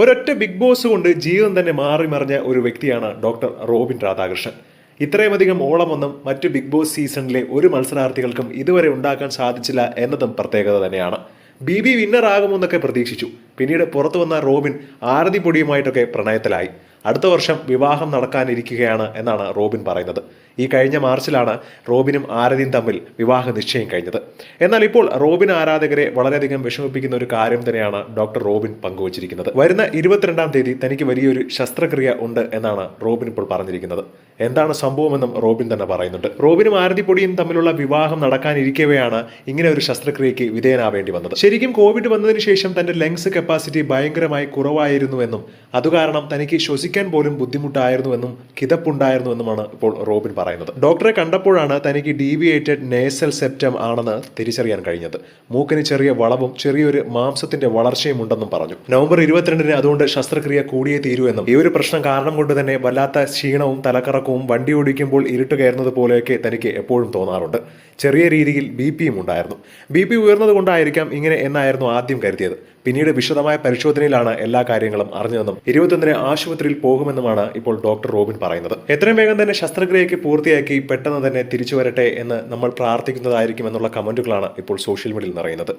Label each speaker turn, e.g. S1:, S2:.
S1: ഒരൊറ്റ big boss കൊണ്ട് ജീവിതം തന്നെ മാറി മറിഞ്ഞ ഒരു വ്യക്തിയാണ് ഡോക്ടർ റോബിൻ രാധാകൃഷ്ണൻ. ഇത്രയുമധികം ഓളമൊന്നും മറ്റു ബിഗ് ബോസ് സീസണിലെ ഒരു മത്സരാർത്ഥികൾക്കും ഇതുവരെ ഉണ്ടാക്കാൻ സാധിച്ചില്ല എന്നതും പ്രത്യേകത തന്നെയാണ്. ബി ബി വിന്നർ ആകുമെന്നൊക്കെ പ്രതീക്ഷിച്ചു. പിന്നീട് പുറത്തു വന്ന റോബിൻ ആരതി പൊടിയുമായിട്ടൊക്കെ പ്രണയത്തിലായി. അടുത്ത വർഷം വിവാഹം നടക്കാനിരിക്കുകയാണ് എന്നാണ് റോബിൻ പറയുന്നത്. ഈ കഴിഞ്ഞ മാർച്ചിലാണ് റോബിനും ആരതിയും തമ്മിൽ വിവാഹ നിശ്ചയം കഴിഞ്ഞത്. എന്നാൽ ഇപ്പോൾ റോബിൻ ആരാധകരെ വളരെയധികം വിഷമിപ്പിക്കുന്ന ഒരു കാര്യം തന്നെയാണ് ഡോക്ടർ റോബിൻ പങ്കുവച്ചിരിക്കുന്നത്. വരുന്ന ഇരുപത്തിരണ്ടാം തീയതി തനിക്ക് വലിയൊരു ശസ്ത്രക്രിയ ഉണ്ട് എന്നാണ് റോബിൻ ഇപ്പോൾ പറഞ്ഞിരിക്കുന്നത്. എന്താണ് സംഭവമെന്നും റോബിൻ തന്നെ പറയുന്നുണ്ട്. റോബിനും ആരതിപ്പൊടിയും തമ്മിലുള്ള വിവാഹം നടക്കാനിരിക്കവെയാണ് ഇങ്ങനെ ഒരു ശസ്ത്രക്രിയയ്ക്ക് വിധേയനാവേണ്ടി വന്നത്. ശരിക്കും കോവിഡ് വന്നതിന് ശേഷം തന്റെ ലങ്സ് കപ്പാസിറ്റി ഭയങ്കരമായി കുറവായിരുന്നുവെന്നും അതുകാരണം തനിക്ക് ശ്വസിക്കാൻ പോലും ബുദ്ധിമുട്ടായിരുന്നുവെന്നും കിതപ്പുണ്ടായിരുന്നുവെന്നുമാണ് ഇപ്പോൾ റോബിൻ പറയുന്നത്. ഡോക്ടറെ കണ്ടപ്പോഴാണ് തനിക്ക് ഡീവിയേറ്റഡ് നേസൽ സെപ്റ്റം ആണെന്ന് തിരിച്ചറിയാൻ കഴിഞ്ഞത്. മൂക്കിന് ചെറിയ വളവും ചെറിയൊരു മാംസത്തിന്റെ വളർച്ചയും ഉണ്ടെന്നും പറഞ്ഞു. നവംബർ ഇരുപത്തിരണ്ടിന് അതുകൊണ്ട് ശസ്ത്രക്രിയ കൂടിയേ തീരൂ എന്നും. ഈ ഒരു പ്രശ്നം കാരണം കൊണ്ട് തന്നെ വല്ലാത്ത ക്ഷീണവും തലക്കറക്കവും വണ്ടി ഓടിക്കുമ്പോൾ ഇരുട്ട് കയറുന്നത് പോലെയൊക്കെ തനിക്ക് എപ്പോഴും തോന്നാറുണ്ട്. ചെറിയ രീതിയിൽ ബി പിയും ഉണ്ടായിരുന്നു. ബി പി ഉയർന്നതുകൊണ്ടായിരിക്കാം ഇങ്ങനെ എന്നായിരുന്നു ആദ്യം കരുതിയത്. പിന്നീട് വിശദമായ പരിശോധനയിലാണ് എല്ലാ കാര്യങ്ങളും അറിഞ്ഞതെന്നും. ഇരുപത്തൊന്നിന് ആശുപത്രിയിൽ പോകുമെന്നുമാണ് ഇപ്പോൾ ഡോക്ടർ റോബിൻ പറയുന്നത്. എത്രയും വേഗം തന്നെ ശസ്ത്രക്രിയയ്ക്ക് പൂർത്തിയാക്കി പെട്ടെന്ന് തന്നെ തിരിച്ചു വരട്ടെ എന്ന് നമ്മൾ പ്രാർത്ഥിക്കുന്നതായിരിക്കും എന്നുള്ള കമന്റുകളാണ് ഇപ്പോൾ സോഷ്യൽ മീഡിയയിൽ നിറയുന്നത്.